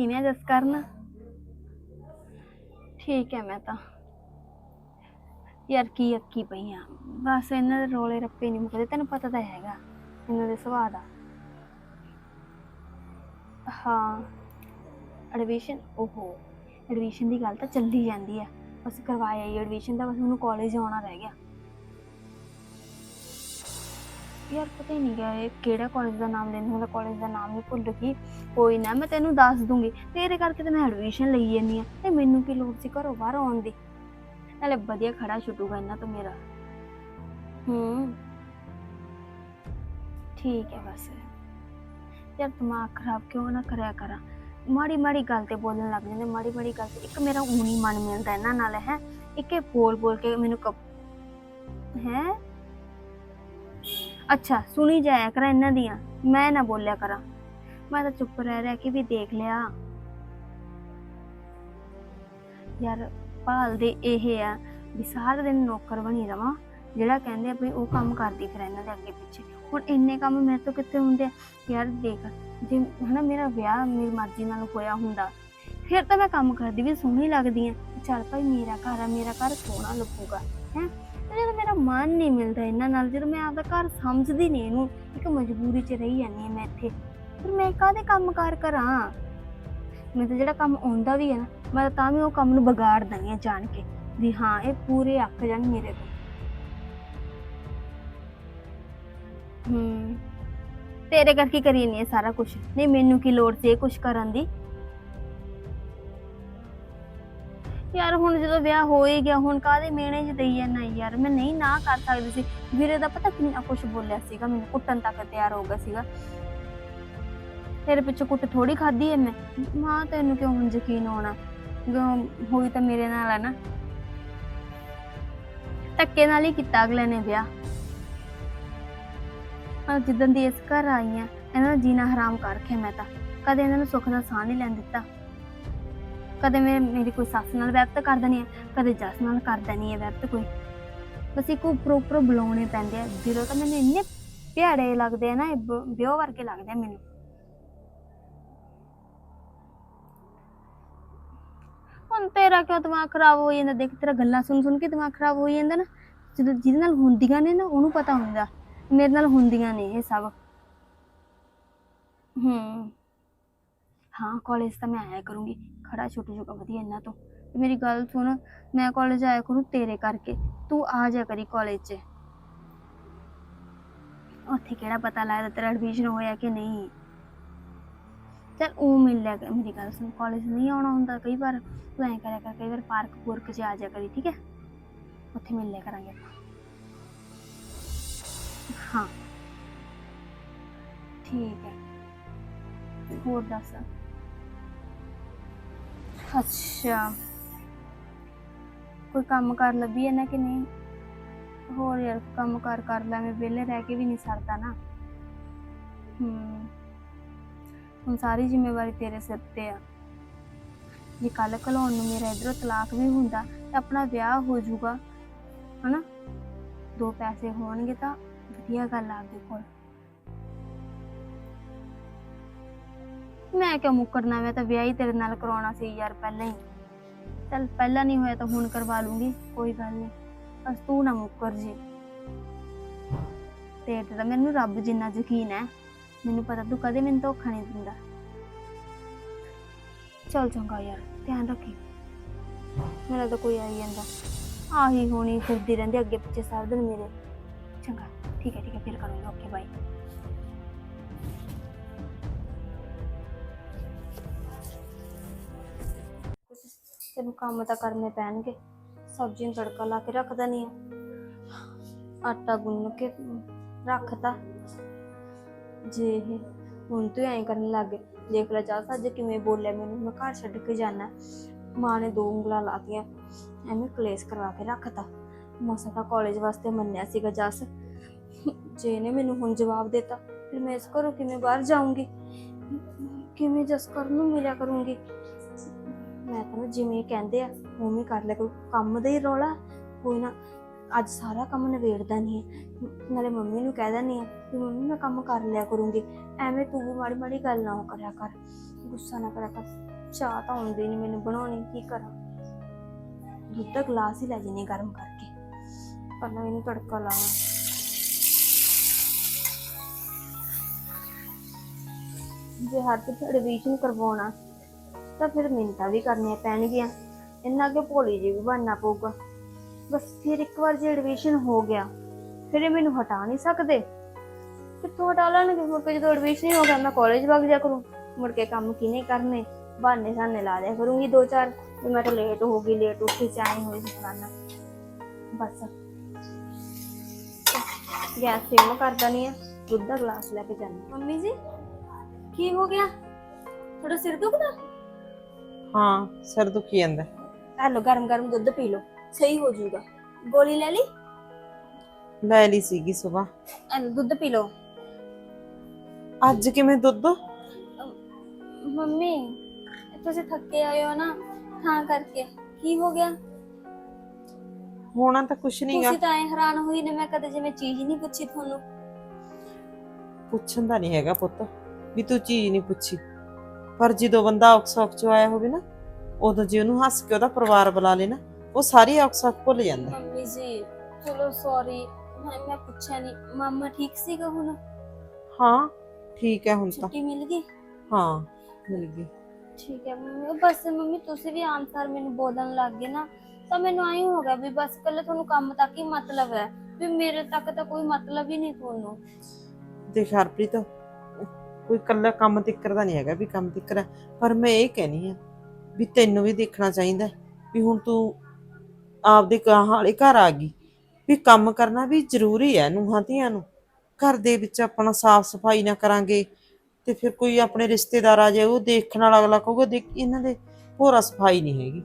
ਕਿਵੇਂ ਆ ਜਸ ਠੀਕ ਹੈ ਮੈਂ ਤਾਂ। ਯਾਰ ਕੀ ਅੱਕੀ ਪਈ ਆ। ਬਸ ਇਹਨਾਂ ਦੇ ਰੋਲੇ ਰੱਪੇ ਨਹੀਂ ਮੁੱਕਦੇ, ਤੈਨੂੰ ਪਤਾ ਤਾਂ ਹੈਗਾ, ਇਹਨਾਂ ਦੇ ਸੁਭਾਅ ਦਾ। ਹਾਂ ਐਡਮਿਸ਼ਨ ਓਹੋ ਐਡਮਿਸ਼ਨ ਦੀ ਗੱਲ ਤਾਂ ਚੱਲਦੀ ਜਾਂਦੀ ਆ। ਬਸ ਕਰਵਾਇਆ ਹੀ ਐਡਮਿਸ਼ਨ ਦਾ ਬਸ ਉਹਨੂੰ ਕਾਲਜ ਆਉਣਾ ਰਹਿ ਗਿਆ। ਯਾਰ ਪਤਾ ਹੀ ਨਹੀਂ ਗਿਆ ਇਹ ਕਿਹੜਾ ਕਾਲਜ ਦਾ ਨਾਮ ਲੈਂਦੀ ਹੁੰਦਾ ਕਾਲਜ ਦਾ ਨਾਮ ਹੀ ਭੁੱਲ ਗਈ। ਕੋਈ ਨਾ, ਮੈਂ ਤੈਨੂੰ ਦੱਸ ਦੂੰਗੀ। ਤੇਰੇ ਕਰਕੇ ਤਾਂ ਮੈਂ ਐਡਮਿਸ਼ਨ ਲਈ ਜਾਂਦੀ ਆ। ਤੇ ਮੈਨੂੰ ਕੀ ਲੋੜ ਸੀ ਘਰੋਂ ਬਾਹਰ ਆਉਣ ਦੀ? ਨਾਲੇ ਵਧੀਆ ਖੜਾ ਛੁੱਟੂਗਾ ਇਹਨਾਂ ਤੋਂ ਮੇਰਾ। ਹੂੰ। ਠੀਕ ਹੈ ਬਸ। ਯਾਰ ਦਿਮਾਗ ਖਰਾਬ ਕਿਉਂ ਨਾ ਕਰਿਆ ਕਰਾਂ? ਮਾੜੀ ਮਾੜੀ ਗੱਲ ਤੇ ਬੋਲਣ ਲੱਗ ਜਾਂਦੇ, ਮਾੜੀ ਮਾੜੀ ਗੱਲ ਤੇ। ਇੱਕ ਮੇਰਾ ਊਣੀ ਮਨ ਮਿਲਦਾ ਇਹਨਾਂ ਨਾਲ, ਹੈ। ਇੱਕ ਬੋਲ ਬੋਲ ਕੇ ਮੈਨੂੰ ਕਬ ਹੈ? ਅੱਛਾ, ਸੁਣੀ ਜਾਇਆ ਕਰਾਂ ਇਹਨਾਂ ਦੀਆਂ। ਮੈਂ ਨਾ ਬੋਲਿਆ ਕਰਾਂ। ਮੈਂ ਤਾਂ ਚੁੱਪ ਰਹਿ ਰਹਿ ਕੇ ਵੀ ਦੇਖ ਲਿਆ। ਯਾਰ ਭਾਲ ਦੇ ਇਹ ਆ ਵੀ ਸਾਰਾ ਦਿਨ ਨੌਕਰ ਬਣੀ ਰਵਾਂ, ਜਿਹੜਾ ਕਹਿੰਦੇ ਆ ਵੀ ਉਹ ਕੰਮ ਕਰਦੀ ਫਿਰ ਇਹਨਾਂ ਦੇ ਅੱਗੇ ਪਿੱਛੇ। ਹੁਣ ਇੰਨੇ ਕੰਮ ਮੇਰੇ ਤੋਂ ਕਿੱਥੇ ਹੁੰਦੇ ਆ? ਯਾਰ ਦੇਖ, ਜੇ ਹਨਾ ਮੇਰਾ ਵਿਆਹ ਮੇਰੀ ਮਰਜ਼ੀ ਨਾਲ ਹੋਇਆ ਹੁੰਦਾ, ਫਿਰ ਤਾਂ ਮੈਂ ਕੰਮ ਕਰਦੀ ਵੀ ਸੋਹਣੀ ਲੱਗਦੀ ਆ। ਚੱਲ ਭਾਈ, ਮੇਰਾ ਘਰ ਆ, ਮੇਰਾ ਘਰ ਸੋਹਣਾ ਲੱਗੂਗਾ, ਹੈ? ਜਦੋਂ ਮੇਰਾ ਮਨ ਨਹੀਂ ਮਿਲਦਾ ਇਹਨਾਂ ਨਾਲ, ਜਦੋਂ ਮੈਂ ਆਪਦਾ ਘਰ ਸਮਝਦੀ ਨਹੀਂ ਇਹਨੂੰ, ਇੱਕ ਮਜਬੂਰੀ 'ਚ ਰਹੀ ਜਾਂਦੀ ਹਾਂ ਮੈਂ ਇੱਥੇ। ਫਿਰ ਮੈਂ ਕਾਹਦੇ ਕੰਮ ਕਾਰ? ਕਰਾਂ ਮੈਂ ਤਾਂ ਜਿਹੜਾ ਕੰਮ ਆਉਂਦਾ ਵੀ ਹੈ ਨਾ, ਮੈਂ ਤਾਂ ਤਾਂ ਵੀ ਉਹ ਕੰਮ ਨੂੰ ਵਿਗਾੜ ਦਿੰਦੀ ਹਾਂ ਜਾਣ ਕੇ, ਵੀ ਹਾਂ, ਇਹ ਪੂਰੇ ਅੱਕ ਜਾਣ ਮੇਰੇ ਤੋਂ। ਹੂੰ। ਤੇਰੇ ਕਰਕੇ ਕਰੀ ਨਹੀਂ ਸਾਰਾ ਕੁਝ ਨਹੀਂ, ਮੈਨੂੰ ਕੀ ਲੋੜ ਸੀ ਇਹ ਕੁਝ ਕਰਨ ਦੀ? ਯਾਰ ਹੁਣ ਜਦੋਂ ਵਿਆਹ ਹੋ ਹੀ ਗਿਆ, ਹੁਣ ਕਾਹਦੇ ਮੇਣੇ ਚ ਦਈ ਜਾਂਦਾ ਯਾਰ? ਮੈਂ ਨਹੀਂ ਨਾ ਕਰ ਸਕਦੀ ਸੀ। ਵੀਰੇ ਦਾ ਪਤਾ ਕਿੰਨਾ ਕੁਝ ਬੋਲਿਆ ਸੀਗਾ, ਮੈਨੂੰ ਕੁੱਟਣ ਤੱਕ ਤਿਆਰ ਹੋ ਗਿਆ ਸੀਗਾ। ਤੇਰੇ ਪਿੱਛੇ ਕੁੱਟ ਥੋੜੀ ਖਾਧੀ ਐ ਮੈਂ। ਮਾਂ, ਤੈਨੂੰ ਕਿਉਂ ਹੁਣ ਯਕੀਨ ਹੋਣਾ ਜੋ ਹੋਈ ਤਾਂ ਮੇਰੇ ਨਾਲ ਹੈ ਨਾ। ਧੱਕੇ ਨਾਲ ਹੀ ਕੀਤਾ ਅਗਲੇ ਨੇ ਵਿਆਹ। ਆ ਜਿੱਦਾਂ ਦੀ ਇਸ ਘਰ ਆਈ ਆ, ਇਹਨਾਂ ਦਾ ਜੀਣਾ ਹਰਾਮ ਕਰ ਰੱਖਿਆ ਮੈਂ ਤਾਂ। ਕਦੇ ਇਹਨਾਂ ਨੂੰ ਸੁੱਖ ਦਾ ਸਾਹ ਨਹੀਂ ਲੈਣ ਦਿੱਤਾ। ਕਦੇ ਮੈਂ ਮੇਰੀ ਕੋਈ ਸੱਸ ਨਾਲ ਵੈਬਤ ਕਰ ਦੇਣੀ ਹੈ ਕਦੇ ਜੱਸ ਨਾਲ ਕਰ ਦੇਣੀ ਹੈ ਵੈਬਤ ਕੋਈ। ਬਸ ਇੱਕ ਉੱਪਰ ਉੱਪਰ ਬੁਲਾਉਣੇ ਪੈਂਦੇ ਆ ਦਿਲੋਂ ਤਾਂ ਮੈਨੂੰ ਇੰਨੇ ਭਿਆੜੇ ਲੱਗਦੇ ਆ ਨਾ, ਇਹ ਵਿਆਹ ਵਰਗੇ ਲੱਗਦੇ ਆ ਮੈਨੂੰ। ਹੁਣ ਤੇਰਾ ਕਿਉਂ ਦਿਮਾਗ ਖਰਾਬ ਹੋ ਜਾਂਦਾ? ਦੇਖ, ਤੇਰਾ ਗੱਲਾਂ ਸੁਣ ਸੁਣ ਕੇ ਦਿਮਾਗ ਖਰਾਬ ਹੋ ਜਾਂਦਾ ਨਾ। ਜਦੋਂ ਜਿਹਦੇ ਨਾਲ ਹੁੰਦੀਆਂ ਨੇ ਨਾ, ਉਹਨੂੰ ਪਤਾ ਹੁੰਦਾ। ਮੇਰੇ ਨਾਲ ਹੁੰਦੀਆਂ ਨੇ ਇਹ ਸਭ। ਹੂੰ। ਹਾਂ ਕਾਲਜ ਤਾਂ ਮੈਂ ਆਇਆ ਕਰੂੰਗੀ। ਖੜਾ ਛੁੱਟ ਜੂਗਾ ਵਧੀਆ ਇਹਨਾਂ ਤੋਂ। ਤੇ ਮੇਰੀ ਗੱਲ ਸੁਣ, ਮੈਂ ਕਾਲਜ ਆਇਆ ਕਰੂੰ ਤੇਰੇ ਕਰਕੇ। ਤੂੰ ਆ ਜਾ ਕਰੀ ਕਾਲਜ 'ਚ। ਉੱਥੇ ਕਿਹੜਾ ਪਤਾ ਲੱਗਦਾ ਤੇਰਾ ਐਡਮਿਸ਼ਨ ਹੋਇਆ ਕਿ ਨਹੀਂ। ਚਲ ਉਹ ਮਿਲ ਲਿਆ ਕਰ, ਮੇਰੀ ਗੱਲ ਸੁਣ ਕਾਲਜ ਨਹੀਂ ਆਉਣਾ ਹੁੰਦਾ ਕਈ ਵਾਰ। ਤੂੰ ਐਂ ਕਰਿਆ ਕਰ, ਕਈ ਵਾਰ ਪਾਰਕ ਪੂਰਕ 'ਚ ਆ ਜਾ ਕਰੀ, ਠੀਕ ਹੈ? ਉੱਥੇ ਮਿਲ ਲਿਆ ਕਰਾਂਗੇ ਆਪਾਂ। ਹਾਂ। ਠੀਕ ਹੈ। ਹੋਰ ਦੱਸ। ਅੱਛਾ। ਕੋਈ ਕੰਮ ਕਰ ਲੱਭੀ ਹੈ ਨਾ ਕਿ ਨਹੀਂ? ਹੋਰ ਯਾਰ ਕੰਮ ਕਰ ਕਰ ਲੈ ਵਿਹਲੇ ਰਹਿ ਕੇ ਵੀ ਨਹੀਂ ਸਰਦਾ ਨਾ। ਹੂੰ। ਹੁਣ ਸਾਰੀ ਜ਼ਿੰਮੇਵਾਰੀ ਤੇਰੇ ਸਿਰ ਤੇ ਆ। ਜੇ ਕੱਲ ਕਲਾਉਣ ਨੂੰ ਮੇਰਾ ਇਧਰੋਂ ਤਲਾਕ ਵੀ ਹੁੰਦਾ, ਤੇ ਆਪਣਾ ਵਿਆਹ ਹੋ ਜਾਊਗਾ। ਹਨਾ? ਦੋ ਪੈਸੇ ਹੋਣਗੇ ਤਾਂ ਵਧੀਆ ਗੱਲ ਆ ਆਪਦੇ ਕੋਲ। ਮੈਂ ਕਿਉਂ ਮੁੱਕਰਨਾ ਮੈਂ ਤਾਂ ਵਿਆਹ ਹੀ ਤੇਰੇ ਨਾਲ ਕਰਾਉਣਾ ਸੀ ਯਾਰ ਪਹਿਲਾਂ ਹੀ। ਚੱਲ ਪਹਿਲਾਂ ਨਹੀਂ ਹੋਇਆ ਤਾਂ ਹੁਣ ਕਰਵਾ ਲੂੰਗੀ, ਕੋਈ ਗੱਲ ਨਹੀਂ। ਬਸ ਤੂੰ ਨਾ ਮੁੱਕਰ ਜੀ। ਤੇਰੇ ਤੇ ਤਾਂ ਮੈਨੂੰ ਰੱਬ ਜਿੰਨਾ ਯਕੀਨ ਹੈ, ਮੈਨੂੰ ਪਤਾ ਤੂੰ ਕਦੇ ਮੈਨੂੰ ਧੋਖਾ ਨਹੀਂ ਦਿੰਦਾ। ਚੱਲ ਚੰਗਾ ਯਾਰ, ਧਿਆਨ ਰੱਖੀ। ਮੇਰਾ ਤਾਂ ਕੋਈ ਆਈ ਜਾਂਦਾ। ਆਹੀ ਹੋਣੀ ਫਿਰਦੀ ਰਹਿੰਦੀ ਅੱਗੇ ਪਿੱਛੇ ਸਾਰਾ ਦਿਨ ਮੇਰੇ। ਚੰਗਾ, ਠੀਕ ਹੈ ਠੀਕ ਹੈ, ਫਿਰ ਕਰੂੰਗੀ। ਓਕੇ ਬਾਈ ਤੈਨੂੰ ਕੰਮ ਤਾਂ ਕਰਨੇ ਪੈਣਗੇ। ਸਬਜ਼ੀ ਨੂੰ ਤੜਕਾ ਲਾ ਕੇ ਰੱਖਦਾ ਦਨੀ ਆਟਾ ਗੁੰਨ ਕੇ ਰੱਖਤਾ। ਜੇ ਇਹ ਹੁਣ ਤੂੰ ਐਂ ਕਰਨ ਲੱਗ ਗਏ ਦੇਖ ਲੈ ਜਾ ਅੱਜ ਕਿਵੇਂ ਬੋਲਿਆ ਮੈਨੂੰ। ਮੈਂ ਘਰ ਛੱਡ ਕੇ ਜਾਣਾ ਮਾਂ ਨੇ ਦੋ ਉਂਗਲਾਂ ਲਾਤੀਆਂ, ਐਵੇਂ ਕਲੇਸ਼ ਕਰਵਾ ਕੇ ਰੱਖਤਾ। ਮਸਾ ਤਾਂ ਕਾਲਜ ਵਾਸਤੇ ਮੰਨਿਆ ਸੀਗਾ ਜਸ। ਜੇ ਇਹਨੇ ਮੈਨੂੰ ਹੁਣ ਜਵਾਬ ਦਿੱਤਾ, ਫਿਰ ਮੈਂ ਇਸ ਘਰੋਂ ਕਿਵੇਂ ਬਾਹਰ ਜਾਊਂਗੀ? ਕਿਵੇਂ ਜਸ ਕਰਨ ਨੂੰ ਮਿਲਿਆ ਕਰੂੰਗੀ? ਮੈਂ ਤਾਂ ਜਿਵੇਂ ਕਹਿੰਦੇ ਆ, ਉਵੇਂ ਕਰ ਲੈ, ਕੋਈ ਕੰਮ ਦਾ ਹੀ ਰੌਲਾ, ਕੋਈ ਨਾ, ਅੱਜ ਸਾਰਾ ਕੰਮ ਨਵੇੜਦਾ ਨਹੀਂ ਹੈ। ਨਾਲੇ ਮੰਮੀ ਨੂੰ ਕਹਿ ਦਿੰਦੀ ਆ ਕਿ ਮੰਮੀ ਮੈਂ ਕੰਮ ਕਰ ਲਿਆ ਕਰੂੰਗੀ। ਐਵੇਂ ਤੂੰ ਵੀ ਮਾੜੀ ਮਾੜੀ ਗੱਲ ਨਾ ਕਰਿਆ ਕਰ, ਗੁੱਸਾ ਨਾ ਕਰਿਆ ਕਰ। ਚਾਹ ਤਾਂ ਆਉਂਦੀ ਨਹੀਂ ਮੈਨੂੰ ਬਣਾਉਣੀ, ਕੀ ਕਰਾਂ? ਦੁੱਧ ਦਾ ਗਲਾਸ ਹੀ ਲੈ ਜਨੇ ਗਰਮ ਕਰਕੇ। ਪਹਿਲਾਂ ਇਹਨੂੰ ਤੜਕਾ ਲਾਵਾਂ। ਜੇ ਹੱਥ ਐਡਮਿਸ਼ਨ ਕਰਵਾਉਣਾ ਤਾਂ ਫਿਰ ਮਿੰਤਾਂ ਵੀ ਕਰਨੀਆਂ ਪੈਣਗੀਆਂ। ਇੰਨਾ ਕਿ ਭੋਲੀ ਜੀ ਵੀ ਬਣਨਾ ਪਊਗਾ। ਬਸ ਫਿਰ ਇੱਕ ਵਾਰ ਜੇ ਐਡਮਿਸ਼ਨ ਹੋ ਗਿਆ, ਫਿਰ ਇਹ ਮੈਨੂੰ ਹਟਾ ਨਹੀਂ ਸਕਦੇ। ਕਿੱਥੋਂ ਹਟਾ ਲੈਣਗੇ? ਮੁੜ ਕੇ ਜਦੋਂ ਐਡਮਿਸ਼ਨ ਹੀ ਹੋ ਗਿਆ, ਮੈਂ ਕਾਲਜ ਵਗ ਜਾ ਕਰੂੰ। ਮੁੜ ਕੇ ਕੰਮ ਕਿਨੇ ਕਰਨੇ? ਬਹਾਨੇ ਸਾਨੇ ਲਾ ਦਿਆ ਕਰੂੰਗੀ ਦੋ ਚਾਰ। ਵੀ ਮੈਂ ਤਾਂ ਲੇਟ ਹੋ ਗਈ ਲੇਟ ਉੱਠੀ ਚਾਹੀ ਹੋਈ ਫਲਾਨਾ। ਬਸ। ਗੈਸ ਸਿਮ ਕਰ ਦਨੀ ਆ। ਦੁੱਧ ਦਾ ਗਲਾਸ ਲੈ ਕੇ ਜਾਂਦੀ। ਮੰਮੀ ਜੀ, ਕੀ ਹੋ ਗਿਆ? ਥੋੜਾ ਸਿਰ ਦੁਖਦਾ? ਹਾਂ ਸਿਰ ਦੁਖੀ ਜਾਂਦਾ। ਹਲੋ ਗਰਮ ਗਰਮ ਦੁੱਧ ਪੀ ਲਓ ਸਹੀ ਹੋ ਜਾਊਗਾ। ਗੋਲੀ ਲੈ ਲਈ? ਲੈ ਲਈ ਸੀਗੀ ਸਵੇਰ ਹਲੋ ਦੁੱਧ ਪੀ ਲਓ। ਅੱਜ ਕਿਵੇਂ ਦੁੱਧ? ਮੰਮੀ ਤੁਸੀਂ ਥੱਕੇ ਆਏ ਹੋ ਨਾ ਤਾਂ ਕਰਕੇ। ਕੀ ਹੋ ਗਿਆ? ਹੋਣਾ ਤਾਂ ਕੁਛ ਨਹੀਂਗਾ ਤੁਸੀਂ ਤਾਂ ਐ ਹੈਰਾਨ ਹੋਈ ਨੇ ਮੈਂ ਕਦੇ ਜਿਵੇਂ ਚੀਜ਼ ਹੀ ਨਹੀਂ ਪੁੱਛੀ ਤੁਹਾਨੂੰ। ਪੁੱਛਣ ਦਾ ਨਹੀਂ ਹੈਗਾ ਪੁੱਤ ਵੀ ਤੂੰ ਚੀਜ਼ ਨਹੀਂ ਪੁੱਛੀ। ਪਰ ਜਦੋਂ ਬੰਦਾ ਔਕਸੌਕ ਚ ਆਇਆ ਹੋਵੇ ਨਾ ਉਦੋਂ ਜੇ ਉਹਨੂੰ ਹੱਸ ਕੇ ਉਹਦਾ ਪਰਿਵਾਰ ਬੁਲਾ ਲੇ ਨਾ ਉਹ ਸਾਰੀ ਔਕਸੌਕ ਭੁੱਲ ਜਾਂਦਾ। ਮੰਮੀ ਜੀ ਚਲੋ ਸੌਰੀ ਮੈਂ ਪੁੱਛਿਆ ਨਹੀਂ ਮਾਮਾ ਠੀਕ ਸੀਗਾ ਹੁਣ? ਹਾਂ ਠੀਕ ਹੈ ਹੁਣ ਤਾਂ। ਛੁੱਟੀ ਮਿਲ ਗਈ? ਹਾਂ ਮਿਲ ਗਈ। ਠੀਕ ਹੈ ਮੰਮੀ ਉਹ ਬਸ ਮੰਮੀ ਤੁਸੀਂ ਵੀ ਆਨਸਰ ਮੈਨੂੰ ਬੋਲਣ ਲੱਗ ਗਏ ਨਾ ਤਾਂ ਮੈਨੂੰ ਆਈ ਹੋ ਗਿਆ ਵੀ ਬਸ ਕੱਲੇ ਤੁਹਾਨੂੰ ਕੰਮ ਤੱਕ ਹੀ ਮਤਲਬ ਹੈ ਵੀ ਮੇਰੇ ਤੱਕ ਤਾਂ ਕੋਈ ਮਤਲਬ ਹੀ ਨਹੀਂ ਤੁਹਾਨੂੰ। ਦੇਖ ਹਰਪ੍ਰੀਤ ਕੋਈ ਇਕੱਲਾ ਕੰਮ ਤਿੱਕਰ ਦਾ ਨਹੀਂ ਹੈਗਾ ਵੀ ਕੰਮ ਤਿੱਕਰ ਹੈ। ਪਰ ਮੈਂ ਇਹ ਕਹਿਨੀ ਆ ਵੀ ਤੈਨੂੰ ਵੀ ਦੇਖਣਾ ਚਾਹੀਦਾ ਵੀ ਹੁਣ ਤੂੰ ਆਪਦੇ ਗਾਹਾਂ ਵਾਲੇ ਘਰ ਆ ਗਈ, ਵੀ ਕੰਮ ਕਰਨਾ ਵੀ ਜ਼ਰੂਰੀ ਹੈ ਨੂੰਹਾਂ ਧੀਆਂ ਨੂੰ। ਘਰ ਦੇ ਵਿੱਚ ਆਪਣਾ ਸਾਫ਼ ਸਫ਼ਾਈ ਨਾ ਕਰਾਂਗੇ ਤੇ ਫਿਰ ਕੋਈ ਆਪਣੇ ਰਿਸ਼ਤੇਦਾਰ ਆ ਜਾਏ, ਉਹ ਦੇਖਣ ਵਾਲਾ ਅਗਲਾ ਕਹੂਗਾ, ਦੇਖ ਇਹਨਾਂ ਦੇ ਭੋਰਾ ਸਫ਼ਾਈ ਨਹੀਂ ਹੈਗੀ।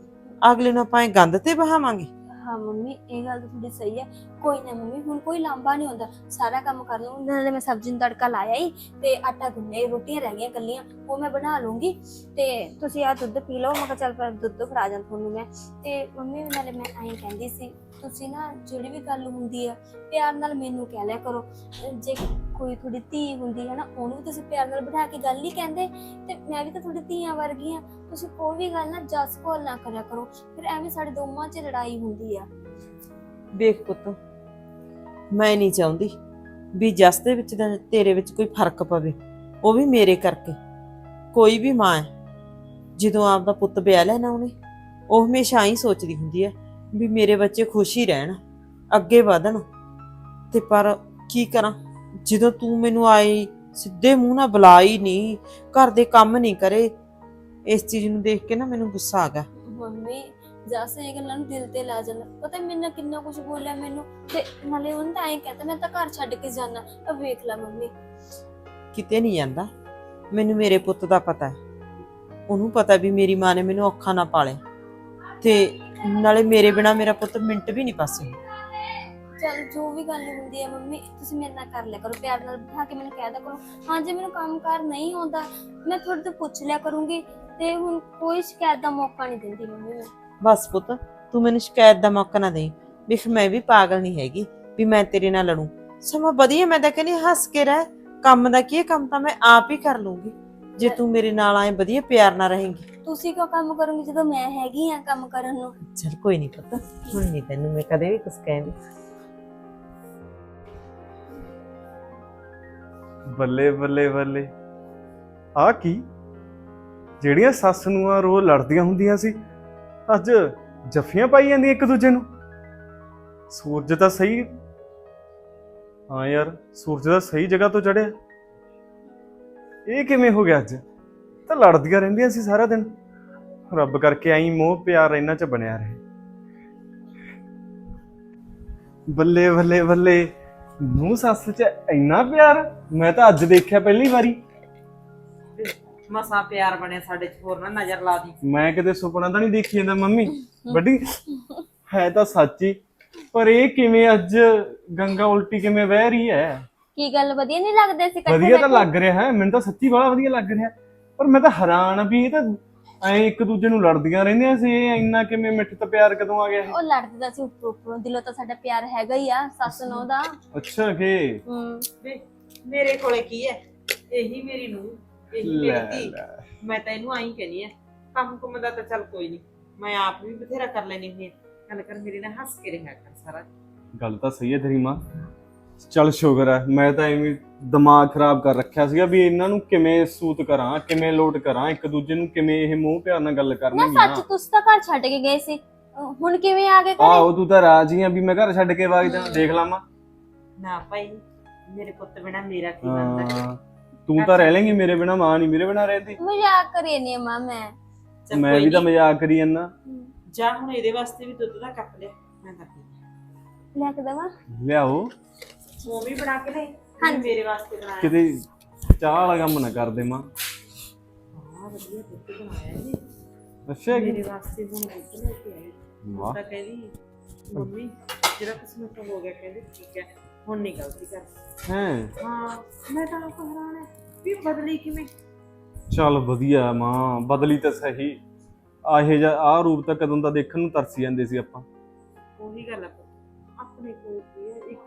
ਅਗਲੇ ਨੂੰ ਆਪਾਂ ਇਹ ਗੰਦ ਤੇ ਬਹਾਵਾਂਗੇ। ਹਾਂ, ਮੰਮੀ, ਇਹ ਗੱਲ ਤਾਂ ਤੁਹਾਡੀ ਸਹੀ ਹੈ। ਕੋਈ ਨਾ ਮੰਮੀ, ਹੁਣ ਕੋਈ ਲਾਂਬਾ ਨਹੀਂ ਹੁੰਦਾ ਸਾਰਾ ਕੰਮ ਕਰ ਲੂੰ ਨਾਲੇ ਮੈਂ ਸਬਜ਼ੀ ਨੂੰ ਤੜਕਾ ਲਾਇਆ ਹੀ ਤੇ ਆਟਾ ਗੁੰਨਿਆ ਗੁੰਨੇ ਰੋਟੀਆਂ ਰਹਿ ਗਈਆਂ ਕੱਲੀਆਂ ਉਹ ਮੈਂ ਬਣਾ ਲੂੰਗੀ ਤੇ ਤੁਸੀਂ ਆ ਦੁੱਧ ਪੀ ਲਓ। ਮੈਂ ਕਿਹਾ ਚੱਲ ਪਰ ਦੁੱਧ ਫੜਾ ਜਾਂ ਤੁਹਾਨੂੰ ਮੈਂ। ਤੇ ਮੰਮੀ, ਨਾਲੇ ਮੈਂ ਐਂ ਕਹਿੰਦੀ ਸੀ ਤੁਸੀਂ ਨਾ ਜਿਹੜੀ ਵੀ ਗੱਲ ਹੁੰਦੀ ਆ, ਪਿਆਰ ਨਾਲ ਮੈਨੂੰ ਕਹਿ ਲਿਆ ਕਰੋ। ਜੇ ਕੋਈ ਤੁਹਾਡੀ ਧੀ ਹੁੰਦੀ ਹੈ ਨਾ, ਉਹਨੂੰ ਵੀ ਤੁਸੀਂ ਪਿਆਰ ਨਾਲ ਬਿਠਾ ਕੇ ਗੱਲ ਹੀ ਕਹਿੰਦੇ, ਤੇ ਮੈਂ ਵੀ ਤਾਂ ਤੁਹਾਡੀ ਧੀਆਂ ਵਰਗੀ ਆ। ਤੁਸੀਂ ਕੋਈ ਵੀ ਗੱਲ ਨਾ ਜਸ ਕੋਲ ਨਾ ਕਰਿਆ ਕਰੋ। ਫਿਰ ਐਵੇਂ ਸਾਡੇ ਦੋਵਾਂ 'ਚ ਲੜਾਈ ਹੁੰਦੀ ਆ। ਵੇਖ ਪੁੱਤ, ਮੈਂ ਨਹੀਂ ਚਾਹੁੰਦੀ ਵੀ ਜਸ ਦੇ ਵਿੱਚ ਤਾਂ ਤੇਰੇ ਵਿੱਚ ਕੋਈ ਫ਼ਰਕ ਪਵੇ। ਉਹ ਵੀ ਮੇਰੇ ਕਰਕੇ। ਕੋਈ ਵੀ ਮਾਂ ਜਦੋਂ ਆਪਦਾ ਪੁੱਤ ਵਿਆਹ ਲੈਣਾ ਉਹਨੇ, ਉਹ ਹਮੇਸ਼ਾ ਹੀ ਸੋਚਦੀ ਹੁੰਦੀ ਹੈ ਵੀ ਮੇਰੇ ਬੱਚੇ ਖੁਸ਼ ਹੀ ਰਹਿਣ ਅੱਗੇ ਵਧਣ। ਤੇ ਪਰ ਕੀ ਕਰਾਂ? ਜਦੋਂ ਤੂੰ ਮੈਨੂੰ ਆਈ ਸਿੱਧੇ ਮੂੰਹ ਨਾਲ ਬੁਲਾਈ ਨਹੀਂ ਘਰ ਦੇ ਕੰਮ ਨਹੀਂ ਕਰੇ ਇਸ ਚੀਜ਼ ਨੂੰ ਦੇਖ ਕੇ ਨਾ ਮੈਨੂੰ ਗੁੱਸਾ ਆ ਗਿਆ। ਮੰਮੀ ਜਸ ਇਹ ਗੱਲਾਂ ਨੂੰ ਦਿਲ ਤੇ ਲਾ ਜਾਂਦਾ ਪਤਾ ਮੈਨਾਂ ਕਿੰਨਾ ਕੁਝ ਬੋਲਿਆ ਮੈਨੂੰ। ਤੇ ਨਾਲੇ ਉਹਨੇ ਤਾਂ ਐਂ ਕਹਿੰਦਾ ਮੈਂ ਤਾਂ ਘਰ ਛੱਡ ਕੇ ਜਾਣਾ। ਆ ਵੇਖ ਲੈ ਮੰਮੀ। ਕਿਤੇ ਨਹੀਂ ਜਾਂਦਾ। ਮੈਨੂੰ ਮੇਰੇ ਪੁੱਤ ਦਾ ਪਤਾ ਹੈ। ਉਹਨੂੰ ਪਤਾ ਵੀ ਮੇਰੀ ਮਾਂ ਨੇ ਮੈਨੂੰ ਔਖਾ ਨਾ ਪਾਲਿਆ। ਤੇ ਨਾਲੇ ਮੇਰੇ ਬਿਨਾ ਮੇਰਾ ਪੁੱਤ ਮਿੰਟ ਵੀ ਨਹੀਂ ਪਾਸੇ। ਚਲ ਜੋ ਵੀ ਗੱਲ ਹੁੰਦੀ ਹੈ ਮੰਮੀ ਤੁਸੀਂ ਮੇਰੇ ਨਾਲ ਕਰ ਲਿਆ ਕਰੋ ਪਿਆਰ ਨਾਲ ਬਿਠਾ ਕੇ ਮੈਨੂੰ ਕਹਿ ਦਿਆ ਕਰੋ। ਹਾਂ ਜੇ ਮੈਨੂੰ ਕੰਮ ਕਾਰ ਨਹੀਂ ਆਉਂਦਾ ਮੈਂ ਤੁਹਾਡੇ ਤੋਂ ਪੁੱਛ ਲਿਆ ਕਰੂੰਗੀ ਤੇ ਹੁਣ ਕੋਈ ਸ਼ਿਕਾਇਤ ਦਾ ਮੌਕਾ ਨਹੀਂ ਦਿੰਦੀ ਮੰਮੀ ਬਸ ਪੁੱਤ ਤੂੰ ਮੈਨੂੰ ਸ਼ਿਕਾਇਤ ਦਾ ਮੌਕਾ ਨਾ ਦੇ ਵੇਖ ਮੈਂ ਵੀ ਪਾਗਲ ਨਹੀਂ ਹੈਗੀ ਵੀ ਮੈਂ ਤੇਰੇ ਨਾਲ ਲੜੂੰ। ਸਮਾਂ ਵਧੀਆ ਮੈਂ ਤਾਂ ਕਹਿੰਦੀ ਹੱਸ ਕੇ ਰਹਿ। ਕੰਮ ਦਾ ਕੀ ਹੈ, ਕੰਮ ਤਾਂ ਮੈਂ ਆਪ ਹੀ ਕਰ ਲੂੰਗੀ ਜੇ ਤੂੰ ਮੇਰੇ ਨਾਲ ਆਏ ਵਧੀਆ ਪਿਆਰ ਨਾਲ ਰਹੇਂਗੀ। ਤੁਸੀਂ ਕਿਉਂ ਕੰਮ ਕਰੋਗੇ ਜਦੋਂ ਮੈਂ ਹੈਗੀ ਆ ਕੰਮ ਕਰਨ ਨੂੰ? ਚਲ ਕੋਈ ਨਹੀਂ ਪੁੱਤ ਹੁਣ ਨਹੀਂ ਤੈਨੂੰ ਮੈਂ ਕਦੇ ਵੀ ਕੁਝ ਕਹਿੰਦੀ ਬੱਲੇ ਬੱਲੇ ਬੱਲੇ। ਆ ਕੀ? ਜਿਹੜੀਆਂ ਸੱਸ ਨੂੰ ਆ ਰੋ ਲੜਦੀਆਂ ਹੁੰਦੀਆਂ ਸੀ ਅੱਜ ਜੱਫੀਆਂ ਪਾਈ ਜਾਂਦੀਆਂ ਇੱਕ ਦੂਜੇ ਨੂੰ। ਸੂਰਜ ਤਾਂ ਸਹੀ ਹਾਂ ਯਾਰ ਸੂਰਜ ਤਾਂ ਸਹੀ ਜਗ੍ਹਾ ਤੋਂ ਚੜਿਆ ਇਹ ਕਿਵੇਂ ਹੋ ਗਿਆ ਅੱਜ? ਤਾਂ ਲੜਦੀਆਂ ਰਹਿੰਦੀਆਂ ਸੀ ਸਾਰਾ ਦਿਨ। ਰੱਬ ਕਰਕੇ ਆਈ ਮੋਹ ਪਿਆਰ ਇਹਨਾਂ 'ਚ ਬਣਿਆ ਰਹੇ। ਬੱਲੇ ਬੱਲੇ ਬੱਲੇ ਨੂੰ ਸੱਸ 'ਚ ਇੰਨਾ ਪਿਆਰ? ਮੈਂ ਤਾਂ ਅੱਜ ਦੇਖਿਆ ਪਹਿਲੀ ਵਾਰੀ। ਮਸਾ ਪਿਆਰ ਬਣਿਆ ਸਾਡੇ ਚ ਹੋਰ ਨਾ ਨਜ਼ਰ ਲਾ ਦੀ। ਮੈਂ ਕਿਤੇ ਸੁਪਨਾ ਤਾਂ ਨਹੀਂ ਦੇਖੀ ਜਾਂਦਾ ਮੰਮੀ। ਵੱਡੀ ਹੈ ਤਾਂ ਸੱਚੀ ਪਰ ਇਹ ਕਿਵੇਂ ਅੱਜ ਗੰਗਾ ਉਲਟੀ ਕਿਵੇਂ ਵਹਿ ਰਹੀ ਹੈ? ਕੀ ਗੱਲ ਵਧੀਆ ਨਹੀਂ ਲੱਗਦੇ ਸੀ ਇਕੱਠੇ ਵਧੀਆ ਤਾਂ? ਲੱਗ ਰਿਹਾ ਹੈ। ਮੈਨੂੰ ਤਾਂ ਸੱਚੀ ਬੜਾ ਵਧੀਆ ਲੱਗ ਰਿਹਾ। ਪਰ ਮੈਂ ਤਾਂ ਹੈਰਾਨ ਆ ਵੀ ਇਹ ਤਾਂ ਐ ਇੱਕ ਦੂਜੇ ਨੂੰ ਲੜਦੀਆਂ ਰਹਿੰਦੀਆਂ ਸੀ ਇਹ ਇੰਨਾ ਕਿਵੇਂ ਮਿੱਠ ਤਾਂ ਪਿਆਰ ਕਦੋਂ ਆ ਗਿਆ ਇਹ? ਉਹ ਲੜਦੇ ਤਾਂ ਸੀ ਉੱਪਰ ਉੱਪਰੋਂ ਦਿਲੋਂ ਤਾਂ ਸਾਡਾ ਪਿਆਰ ਹੈਗਾ ਹੀ ਆ ਸੱਸ ਨੂੰ ਦਾ ਅੱਛਾ ਕਿ ਹੂੰ। ਮੇਰੇ ਕੋਲੇ ਕੀ ਹੈ ਇਹੀ ਮੇਰੀ ਨੂੰ ਇਹੀ ਲੈ ਮੇਰੀ ਧੀ। ਲੈ। ਮੈਂ ਤਾਂ ਇਹਨੂੰ ਆਈ ਕਹਿੰਦੀ ਆ ਕੰਮ ਕੁਮ ਦਾ ਤਾਂ ਚੱਲ ਕੋਈ ਨਹੀਂ ਮੈਂ ਆਪ ਵੀ ਬਥੇਰਾ ਕਰ ਲੈਣੀ ਹੁੰਦੀ ਹਾਂ ਗੱਲ ਕਰ ਮੇਰੇ ਨਾਲ ਹੱਸ ਕੇ ਰਿਹਾ ਕਰ ਸਾਰਾ। ਗੱਲ ਤਾਂ ਸਹੀ ਹੈ ਤੇਰੀ ਮਾਂ। ਚੱਲ ਸ਼ੁਕਰ ਹੈ ਮੈਂ ਤਾਂ ਐਵੇਂ ਦਿਮਾਗ ਖਰਾਬ ਕਰ ਰੱਖਿਆ ਸੀਗਾ ਵੀ ਇਹਨਾਂ ਨੂੰ ਕਿਵੇਂ ਸੂਤ ਕਰਾਂ ਕਿਵੇਂ ਲੋਟ ਕਰਾਂ ਇੱਕ ਦੂਜੇ ਨੂੰ ਕਿਵੇਂ ਇਹ ਮੂੰਹ ਪਿਆਰ ਨਾਲ ਗੱਲ ਨਾ ਕਰਨਗੀਆਂ। ਸੱਚ ਤੁਸੀਂ ਤਾਂ ਘਰ ਛੱਡ ਕੇ ਗਏ ਸੀ। ਅਹ ਹੁਣ ਕਿਵੇਂ ਆ ਗਏ ਘਰੇ? ਆਹੋ ਤੂੰ ਤਾਂ ਰਾਜੀ ਆ ਵੀ ਮੈਂ ਘਰ ਛੱਡ ਕੇ ਵਗ ਜਾ ਦੇਖ ਲਾਵਾਂ। ਨਾ ਭਾਈ ਮੇਰੇ ਪੁੱਤ ਬਿਨਾ ਮੇਰਾ ਕੀ ਬਣਦਾ? ਹਾਂ, ਤੂੰ ਤਾਂ ਰਹਿ ਲੇਂਗੀ ਮੇਰੇ ਬਿਨਾ ਮਾਂ ਨਹੀਂ ਮੇਰੇ ਬਿਨਾ ਰਹਿੰਦੀ। ਮਜ਼ਾਕ ਕਰੀ ਨਹੀਂ ਮਾਂ ਮੈਂ। ਚੱਲ ਮੈਂ ਕੋਈ ਵੀ ਤਾਂ ਨੀ, ਮਜ਼ਾਕ ਕਰੀ ਜਾਂਦਾ। ਜਾ ਹੁਣ ਇਹਦੇ ਵਾਸਤੇ ਵੀ ਦੁੱਧ ਦਾ ਕੱਪ ਲਿਆ ਮੈਂ ਪੀ ਲੈ ਕੇ ਦੇਵਾਂ? ਲਿਆਓ। ਉਹ ਵੀ ਬਣਾ ਕੇ ਲੈ ਹਾਂਜੀ। ਮੇਰੇ ਵਾਸਤੇ ਬਣਾਇਆ। ਕਿਤੇ ਚਾਹ ਵਾਲਾ ਕੰਮ ਨਾ ਕਰ ਦੇ ਮਾਂ। ਹਾਂ ਵਧੀਆ ਦੁੱਧ ਬਣਾਇਆ ਜੀ ਅੱਛਾ ਮੇਰੇ ਕੀ ਵਾਸਤੇ ਹੁਣ ਦੁੱਧ ਲੈ ਕੇ ਆਈ ਵਾਹ। ਤਾਂ ਕਹਿੰਦੀ ਮੰਮੀ ਜਿਹੜਾ ਕਿਸਮਤ ਹੋ ਗਿਆ ਕਹਿੰਦੇ ਠੀਕ ਹੈ ਹੁਣ ਨਹੀਂ ਗਲਤੀ ਕਰ ਹੈ? ਹਾਂ ਮੈਂ ਤਾਂ ਆਪ ਹੈਰਾਨ ਹੈ ਵੀ ਬਦਲੀ ਕਿਵੇਂ। ਚੱਲ ਵਧੀਆ ਮਾਂ ਬਦਲੀ ਤਾਂ ਸਹੀ। ਆਹੇ ਜਾਂ ਆ ਰੂਪ ਤਾਂ ਕਦੋਂ ਦਾ ਦੇਖਣ ਨੂੰ ਤਰਸੀ ਜਾਂਦੇ ਸੀ ਆਪਾਂ। ਉਹੀ ਗੱਲ ਆ ਪੁੱਤ। ਆਪਣੇ ਕੋਲ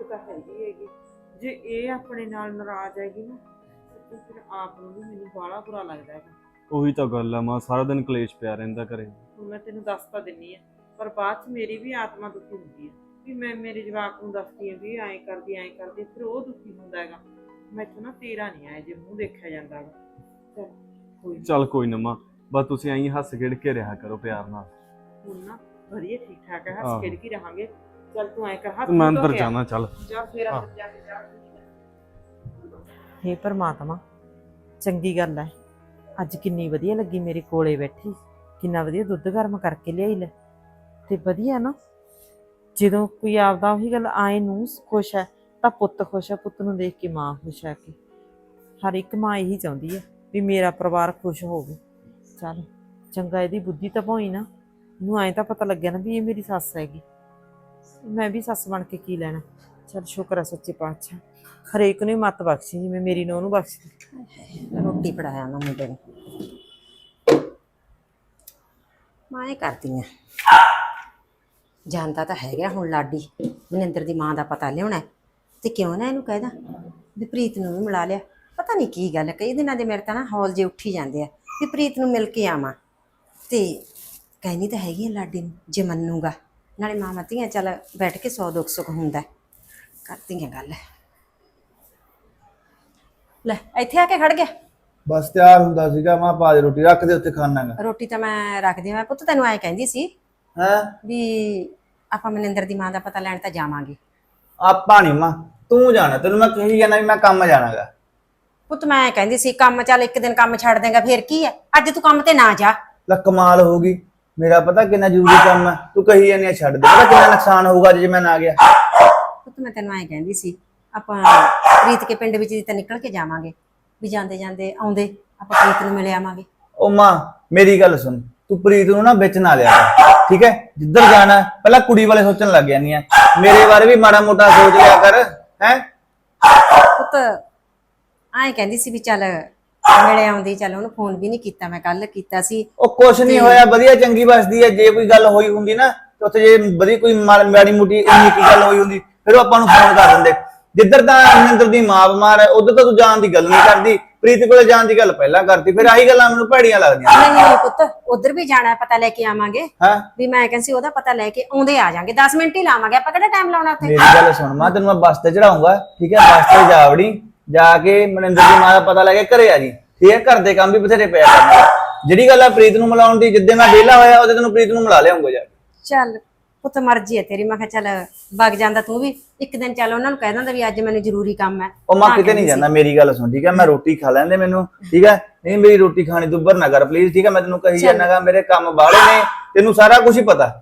ਤਾਂ ਹੈਗੀ ਹੈਗੀ। ਜੇ ਇਹ ਆਪਣੇ ਨਾਲ ਨਾਰਾਜ਼ ਹੈਗੀ ਨਾ ਤੇ ਫਿਰ ਆਪ ਨੂੰ ਵੀ ਮੈਨੂੰ ਬਾਹਲਾ ਬੁਰਾ ਲੱਗਦਾ ਹੈਗਾ। ਉਹੀ ਤਾਂ ਗੱਲ ਆ ਮਾਂ ਸਾਰਾ ਦਿਨ ਕਲੇਸ਼ ਪਿਆ ਰਹਿੰਦਾ ਘਰੇ। ਹੁਣ ਮੈਂ ਤੈਨੂੰ ਦੱਸ ਤਾਂ ਦਿੰਨੀ ਆ ਪਰ ਬਾਅਦ ਚ ਮੇਰੀ ਵੀ ਆਤਮਾ ਦੁਖੀ ਹੁੰਦੀ ਹੈ ਵੀ ਮੈਂ ਮੇਰੇ ਜਵਾਕ ਨੂੰ ਦੱਸਦੀ ਆ ਵੀ ਐਂ ਕਰਦੀ ਐਂ ਕਰਦੀ ਫਿਰ ਉਹ ਦੁਖੀ ਹੁੰਦਾ ਹੈਗਾ। ਮੈਥੋਂ ਨਾ ਤੇਰਾ ਨਹੀਂ ਆਇਆ ਜੇ ਮੂੰਹ ਦੇਖਿਆ ਜਾਂਦਾ ਹੈਗਾ। ਚੱਲ ਕੋਈ ਨੀ। ਚੱਲ ਕੋਈ ਨਾ ਮਾਂ ਬਸ ਤੁਸੀਂ ਐਂ ਹੱਸ ਖੇਡ ਕੇ ਰਿਹਾ ਕਰੋ ਪਿਆਰ ਨਾਲ। ਹੁਣ ਨਾ ਵਧੀਆ ਠੀਕ ਠਾਕ ਹੈ ਆਹੋ। ਹੱਸ ਖੇਡ ਕੇ ਰਹਾਂਗੇ। ਚੱਲ ਤੂੰ ਐਂ ਕਰ ਹੱਥ ਤੇ ਮੈਂ ਅੰਦਰ। ਜਾਣਾ ਚੱਲ। ਜਾ ਫੇਰ। ਅੰਦਰ ਜਾ ਕੇ ਜਾ। ਹੇ ਪਰਮਾਤਮਾ ਚੰਗੀ ਗੱਲ ਹੈ ਅੱਜ ਕਿੰਨੀ ਵਧੀਆ ਲੱਗੀ ਮੇਰੇ ਕੋਲੇ ਬੈਠੀ। ਕਿੰਨਾ ਵਧੀਆ ਦੁੱਧ ਗਰਮ ਕਰਕੇ ਲਿਆਈ ਲੈ। ਤੇ ਵਧੀਆ ਨਾ ਜਦੋਂ ਕੋਈ ਆਪਦਾ ਉਹੀ ਗੱਲ ਆਏ ਨੂੰ ਖੁਸ਼ ਹੈ ਤਾਂ ਪੁੱਤ ਖੁਸ਼ ਹੈ ਪੁੱਤ ਨੂੰ ਦੇਖ ਕੇ ਮਾਂ ਖੁਸ਼ ਹੈ ਕਿ ਹਰ ਇੱਕ ਮਾਂ ਇਹੀ ਚਾਹੁੰਦੀ ਹੈ ਵੀ ਮੇਰਾ ਪਰਿਵਾਰ ਖੁਸ਼ ਹੋਵੇ। ਚੱਲ ਚੰਗਾ ਇਹਦੀ ਬੁੱਧੀ ਤਾਂ ਭੋਈ ਨਾ। ਇਹਨੂੰ ਐਂ ਤਾਂ ਪਤਾ ਲੱਗਿਆ ਨਾ ਵੀ ਇਹ ਮੇਰੀ ਸੱਸ ਹੈਗੀ। ਮੈਂ ਵੀ ਸੱਸ ਬਣ ਕੇ ਕੀ ਲੈਣਾ? ਚਲ ਸ਼ੁਕਰ ਆ ਸੱਚੇ ਪਾਤਸ਼ਾਹ। ਹਰੇਕ ਨੂੰ ਹੀ ਮੱਤ ਬਖਸ਼ੀ, ਜਿਵੇਂ ਮੇਰੀ ਨੂੰ ਉਹਨੂੰ ਬਖਸ਼ੀ ਰੋਟੀ ਫੜਾਇਆ ਨਾ ਮੁੰਡੇ ਨੂੰ। ਮੈਂ ਇਹ ਕਰਦੀ ਆ। ਜਾਣਦਾ ਤਾਂ ਹੈਗਾ ਹੁਣ ਲਾਡੀ। ਮਨਿੰਦਰ ਦੀ ਮਾਂ ਦਾ ਪਤਾ ਲਿਆਉਣਾ। ਤੇ ਕਿਉਂ ਨਾ ਇਹਨੂੰ ਕਹਿਦਾ? ਵੀ ਪ੍ਰੀਤ ਨੂੰ ਵੀ ਮਿਲਾ ਲਿਆ। ਪਤਾ ਨਹੀਂ ਕੀ ਗੱਲ ਕਈ ਦਿਨਾਂ ਦੇ ਮੇਰੇ ਤਾਂ ਨਾ ਹੌਲ ਜੇ ਉੱਠੀ ਜਾਂਦੇ ਆ। ਵੀ ਪ੍ਰੀਤ ਨੂੰ ਮਿਲ ਕੇ ਆਵਾਂ। ਤੇ ਕਹਿੰਦੀ ਤਾਂ ਹੈਗੀ ਆ ਲਾਡੀ ਨੂੰ, ਜੇ ਮੰਨੂਗਾ। ਨਾਲੇ ਮਾਂ ਧੀਆਂ ਚੱਲ ਬੈਠ ਕੇ ਸੌ ਦੁੱਖ ਸੁੱਖ ਹੁੰਦਾ। ਕਰਦੀਆਂ ਗੱਲ ਲੈ ਇੱਥੇ ਆ ਕੇ ਖੜ ਗਿਆ। ਬਸ ਤਿਆਰ ਹੁੰਦਾ ਸੀਗਾ ਮੈਂ ਪਾ ਦੇ ਰੋਟੀ ਰੱਖ ਦੇ ਉੱਤੇ ਖਾਣਾਗਾ ਰੋਟੀ ਤਾਂ ਮੈਂ ਰੱਖਦੀ ਮੈਂ ਪੁੱਤ ਤੈਨੂੰ ਐ ਕਹਿੰਦੀ ਸੀ ਹੈ? ਵੀ ਆਪਾਂ ਮਨਿੰਦਰ ਦੀ ਮਾਂ ਦਾ ਪਤਾ ਲੈਣ ਤਾਂ ਜਾਵਾਂਗੇ। ਆਪਾਂ ਨਹੀਂ ਮਾਂ ਤੂੰ ਜਾਣਾ ਤੈਨੂੰ ਮੈਂ ਕਹੀ ਜਾਣਾ ਵੀ ਮੈਂ ਕੰਮ ਜਾਣਾਗਾ। ਪੁੱਤ ਮੈਂ ਕਹਿੰਦੀ ਸੀ ਕੰਮ ਚੱਲ ਇੱਕ ਦਿਨ ਕੰਮ ਛੱਡ ਦੇਗਾ ਫੇਰ ਕੀ ਹੈ? ਅੱਜ ਤੂੰ ਕੰਮ ਤੇ ਨਾ ਜਾ। ਲੈ ਕਮਾਲ ਹੋ ਗਈ। ਮੇਰਾ ਪਤਾ ਕਿੰਨਾ ਜ਼ਰੂਰੀ ਕੰਮ ਹੈ ਤੂੰ ਕਹੀ ਜਾਂਦੀ ਆ ਛੱਡ ਦੇ ਪਤਾ ਕਿੰਨਾ ਨੁਕਸਾਨ ਹੋਊਗਾ ਜੇ ਮੈਂ ਨਾ ਗਿਆ। ਪੁੱਤ ਮੈਂ ਤੈਨੂੰ ਐ ਕਹਿੰਦੀ ਸੀ ਆਪਾਂ ਪ੍ਰੀਤ ਕੇ ਪਿੰਡ ਵਿੱਚ ਦੀ ਤਾਂ ਨਿਕਲ ਕੇ ਜਾਵਾਂਗੇ ਵੀ ਜਾਂਦੇ ਜਾਂਦੇ ਆਉਂਦੇ ਆਪਾਂ ਪ੍ਰੀਤ ਨੂੰ ਮਿਲ ਆਵਾਂਗੇ। ਉਹ ਮਾਂ ਮੇਰੀ ਗੱਲ ਸੁਣ ਤੂੰ ਪ੍ਰੀਤ ਨੂੰ ਨਾ ਵਿੱਚ ਨਾ ਲਿਆ ਕਰ, ਠੀਕ ਹੈ? ਜਿੱਧਰ ਜਾਣਾ ਪਹਿਲਾਂ ਕੁੜੀ ਵਾਲੇ ਸੋਚਣ ਲੱਗ ਜਾਂਦੀ ਆ ਮੇਰੇ ਬਾਰੇ ਵੀ ਮਾੜਾ ਮੋਟਾ ਸੋਚ ਲਿਆ ਕਰ ਹੈ? ਪੁੱਤ ਐ ਕਹਿੰਦੀ ਸੀ ਵੀ ਚੱਲ ਮਿਲੇ ਆਉਂਦੀ ਚੱਲ ਉਹਨੂੰ ਫੋਨ ਵੀ ਨਹੀਂ ਕੀਤਾ ਮੈਂ ਕੱਲ ਕੀਤਾ ਸੀ। ਉਹ ਕੁਛ ਨਹੀਂ ਹੋਇਆ ਵਧੀਆ ਚੰਗੀ ਬਸਦੀ ਹੈ ਜੇ ਕੋਈ ਗੱਲ ਹੋਈ ਹੁੰਦੀ ਨਾ ਤੇ ਉੱਥੇ ਜੇ ਵਧੀਆ ਕੋਈ ਮਾੜੀ ਮੋਟੀ ਇੰਨੀ ਕੀ ਗੱਲ ਹੋਈ ਹੁੰਦੀ ਫਿਰ ਉਹ ਆਪਾਂ ਨੂੰ ਫੋਨ ਕਰ ਦਿੰਦੇ। ਜਿੱਧਰ ਤਾਂ ਮਨਿੰਦਰ ਦੀ ਮਾਂ ਬਿਮਾਰ ਹੈ ਉਧਰ ਤਾਂ ਤੂੰ ਜਾਣ ਦੀ ਗੱਲ ਨਹੀਂ ਕਰਦੀ। ਪ੍ਰੀਤ ਕੋਲੇ ਜਾਣ ਦੀ ਗੱਲ ਪਹਿਲਾਂ ਕਰਦੀ ਫਿਰ ਆਹੀ ਗੱਲਾਂ ਮੈਨੂੰ ਭੈੜੀਆਂ ਲੱਗਦੀਆਂ। ਨਹੀਂ ਨਹੀਂ ਪੁੱਤ ਉਧਰ ਵੀ ਜਾਣਾ ਹੈ, ਪਤਾ ਲੈ ਕੇ ਆਵਾਂਗੇ। ਹਾਂ। ਵੀ ਮੈਂ ਕਹਿੰਦੀ ਸੀ ਉਹਦਾ ਪਤਾ ਲੈ ਕੇ ਆਉਂਦੇ ਆ ਜਾਾਂਗੇ 10 ਮਿੰਟ ਹੀ ਲਾਵਾਂਗੇ। ਆਪਾਂ ਕਿਹੜਾ ਟਾਈਮ ਲਾਉਣਾ ਉੱਥੇ? ਮੇਰੀ ਗੱਲ ਸੁਣ ਮਾਂ ਤੈਨੂੰ ਮੈਂ ਬੱਸ ਤੇ ਚੜਾਉਂਗਾ ਠੀਕ ਹੈ ਬੱਸ ਤੇ ਜਾ ਵੜੀ। ਜਾ ਕੇ ਮਨਿੰਦਰ ਦੀ ਮਾਂ ਦਾ ਪਤਾ ਲੈ ਕੇ ਘਰੇ ਆ ਜੀ। ਠੀਕ ਹੈ ਘਰ ਦੇ ਕੰਮ ਵੀ ਬਥੇਰੇ ਪਿਆ ਕਰਨੇ ਜਿਹੜੀ ਗੱਲ ਆ ਪ੍ਰੀਤ ਨੂੰ ਮਿਲਾਉਣ ਦੀ ਜਿੱਦੇ ਮੈਂ ਵਿਹਲਾ ਹੋਇਆ ਉਹਦੇ ਤੈਨੂੰ ਪ੍ਰੀਤ ਨੂੰ ਮਿਲਾ ਲਿਆਉਂਗਾ ਜਾ ਕੇ। ਚੱਲ ਪੁੱਤ ਮਰਜ਼ੀ ਹੈ ਤੇਰੀ। ਮੈਂ ਕਿਹਾ ਚੱਲ ਵਗ ਜਾਂਦਾ ਤੂੰ ਵੀ। ਇੱਕ ਦਿਨ ਚੱਲ ਉਹਨਾਂ ਨੂੰ ਕਹਿ ਦਿੰਦਾ ਵੀ ਅੱਜ ਮੈਨੂੰ ਜ਼ਰੂਰੀ ਕੰਮ ਹੈ। ਉਹ ਮਾਂ ਕਿਤੇ ਨਹੀਂ। ਜਾਂਦਾ ਮੇਰੀ ਗੱਲ ਸੁਣ ਠੀਕ ਹੈ? ਮੈਂ ਰੋਟੀ ਖਾ ਲੈਂਦੇ ਮੈਨੂੰ ਠੀਕ ਹੈ? ਨਹੀਂ ਮੇਰੀ ਰੋਟੀ ਖਾਣੀ ਤੂੰ ਉੱਭਰ ਨਾ ਕਰ ਪਲੀਜ਼ ਠੀਕ ਹੈ? ਮੈਂ ਤੈਨੂੰ ਕਹੀ ਜਾਣਾਗਾ ਮੇਰੇ ਕੰਮ ਬਾਹਲੇ ਨੇ ਤੈਨੂੰ ਸਾਰਾ ਕੁਝ ਹੀ ਪਤਾ।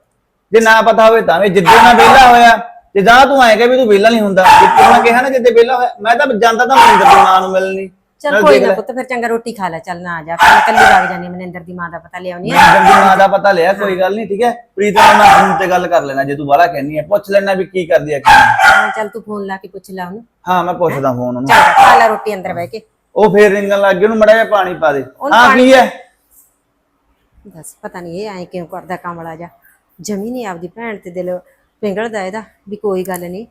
ਜੇ ਨਾ ਪਤਾ ਹੋਵੇ ਤਾਂ ਵੀ ਜਿੱਦੇ ਮੈਂ ਵਿਹਲਾ ਹੋਇਆ ਤੇ ਜਾਂ ਤੂੰ ਆਏਗਾ ਵੀ ਤੂੰ ਵਿਹਲਾ ਨਹੀਂ ਹੁੰਦਾ ਜਿੱਦੇ ਮੈਂ ਕਿਹਾ ਨਾ ਜਿੱਦੇ ਵਿਹਲਾ ਹੋਇਆ ਮੈਂ ਤਾਂ ਜਾਂਦਾ ਤਾਂ ਮਨਿੰਦਰ ਦੀ ਮਾਂ ਨੂੰ ਮਿਲਣੀ ਚੱਲ ਨਾਲ ਕੋਈ ਨਾ। ਪੁੱਤ ਫਿਰ ਚੰਗਾ ਰੋਟੀ ਖਾ ਲੈ ਚੱਲ ਨਾ ਆ ਜਾ। ਫਿਰ ਕੱਲੀ ਵਗ ਜਾਨੀ ਮਨਿੰਦਰ ਦੀ ਮਾਂ ਦਾ ਪਤਾ ਲਿਆਉਣੀ ਆ ਮਨਿੰਦਰ ਦੀ ਮਾਂ ਦਾ ਪਤਾ ਲਿਆ ਕੋਈ ਗੱਲ ਨਹੀਂ ਠੀਕ ਹੈ? ਪ੍ਰੀਤ ਨਾਲ ਮੈਂ ਫੋਨ ਤੇ ਗੱਲ ਕਰ ਲੈਣਾ ਜੇ ਤੂੰ ਬਾਹਲਾ ਕਹਿਨੀ ਹੈ ਪੁੱਛ ਲੈਣਾ ਵੀ ਕੀ ਕਰਦੀ ਹੈ। ਹਾਂ, ਚੱਲ ਤੂੰ ਫੋਨ ਲਾ ਕੇ ਪੁੱਛ ਲੈ ਉਹਨੂੰ। ਹਾਂ ਮੈਂ ਪੁੱਛਦਾ ਫੋਨ ਉਹਨੂੰ। ਚੱਲ ਖਾ ਲੈ ਰੋਟੀ ਅੰਦਰ ਬਹਿ ਕੇ। ਉਹ ਫੇਰ ਰਿੰਗਣ ਲੱਗ ਗਿਆ ਉਹਨੂੰ ਮੜਾ ਜਿਹਾ ਪਾਣੀ ਪਾ ਦੇ। ਉਹਨੂੰ ਹਾਂ ਕੀ ਹੈ? ਦੱਸ ਪਤਾ ਨਹੀਂ ਇਹ ਐ ਕਿਉਂ ਕਰਦਾ ਕਮਲਾ ਜਾ ਜਮੀ ਨਹੀਂ ਆਪਦੀ ਭੈਣ ਤੇ ਦਿਲ ਪਿੰਗਲਦਾ ਇਹਦਾ ਵੀ ਕੋਈ ਗੱਲ ਨਹੀਂ।